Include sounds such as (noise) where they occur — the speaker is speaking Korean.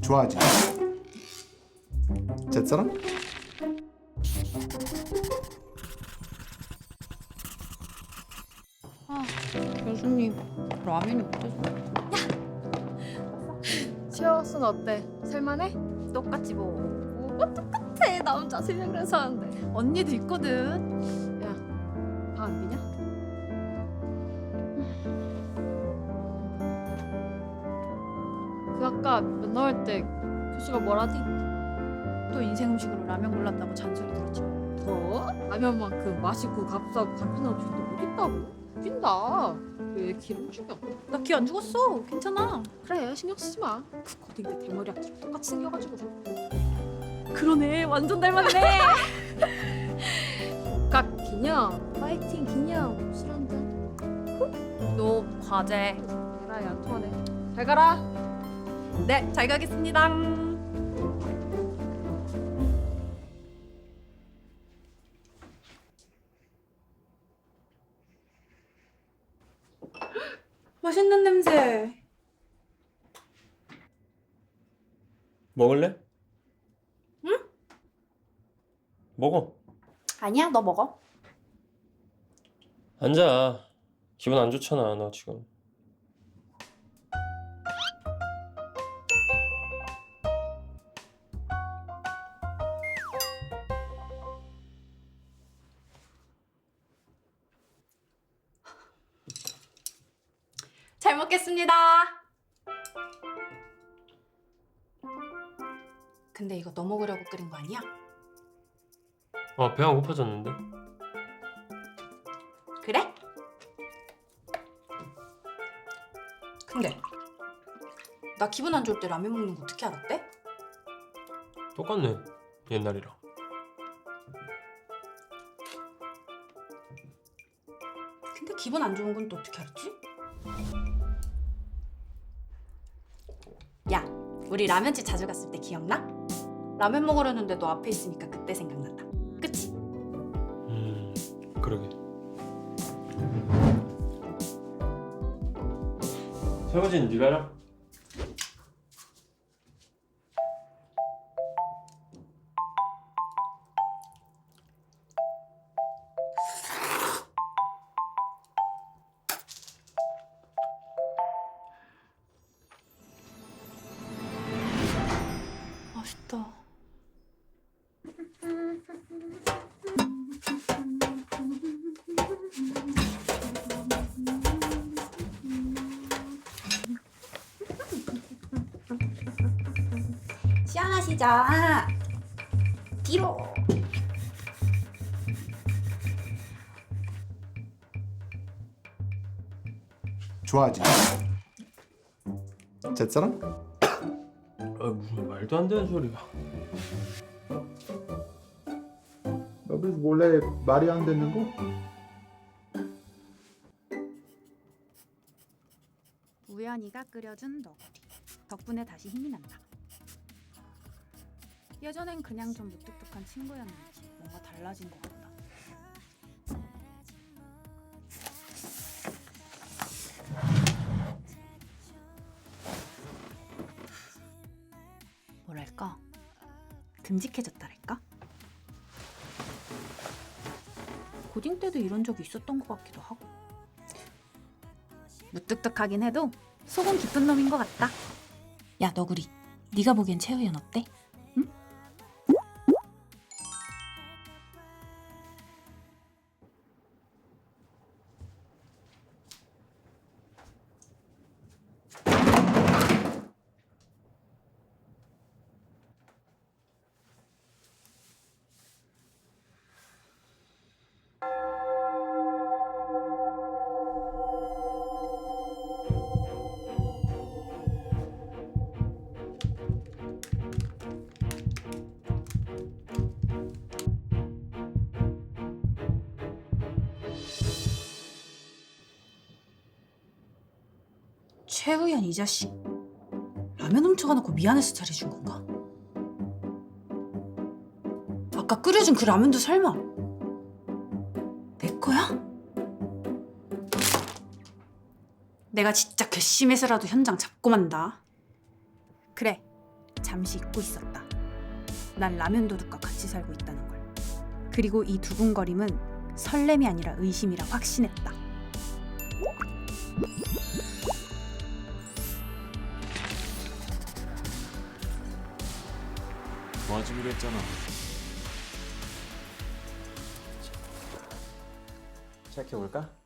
좋아하지? 잿사람? 아, 교수님 라면이 어때서? 치어스는 어때? 살만해? 똑같지 뭐. 뭐가 똑같아 남자 세 명이랑 사는데 언니도 있거든. 방안 비냐? 그 아까 면 나올 때 교수가 뭐라디? 또 인생 음식으로 라면 골랐다고 잔소리 들었지. 더? 라면만큼 맛있고 값싸고 간편한 음식도 어딨다고? 웃긴다 왜 기름 죽여? 나기 안 죽었어. 괜찮아. 그래 신경 쓰지 마. 그 고딩들 대머리 아저씨 똑같이 생겨가지고 그러네. 완전 닮았네. (laughs) 각 기념 파이팅 기념 술 한잔 너 과제. 에라이 안 통하네 잘 가라 네, 잘 가겠습니다. 맛있는 냄새. 먹을래? 응? 먹어. 아니야, 너 먹어. 앉아. 기분 안 좋잖아, 너 지금. 잘 먹겠습니다. 근데 이거 너 먹으려고 끓인 거 아니야? 아, 배가 고파졌는데? 그래? 근데 나 기분 안 좋을 때 라면 먹는 거 어떻게 알았대? 똑같네, 옛날이랑. 근데 기분 안 좋은 건 또 어떻게 알았지? 야, 우리 라면집 자주 갔을 때 기억나? 라면 먹으려는데 너 앞에 있으니까 그때 생각난다. 그치? 음, 그러게. 설거지는 네가 해라. 하시죠? 뒤로. 좋아하지? 잿사람? 아, 무슨 말도 안 되는 소리야. 여기서 몰래 말이 안 되는 거? 우연이가 끓여준 너구리. 덕분에 다시 힘이 난다. 예전엔 그냥 좀 무뚝뚝한 친구였는지 뭔가 달라진 것 같다. 뭐랄까 듬직해졌다랄까? 고딩 때도 이런 적이 있었던 것 같기도 하고 무뚝뚝하긴 해도 속은 깊은 놈인 것 같다. 야 너구리, 네가 보기엔 최우연 어때? 최우연 이 자식 라면 훔쳐가놓고 미안해서 잘해준 건가? 아까 끓여준 그 라면도 설마 내 거야? 내가 진짜 괘씸해서라도 현장 잡고 만다. 그래, 잠시 잊고 있었다. 난 라면 도둑과 같이 살고 있다는 걸. 그리고 이 두근거림은 설렘이 아니라 의심이라 확신했다. 도와주기로 했잖아. 시작해 볼까?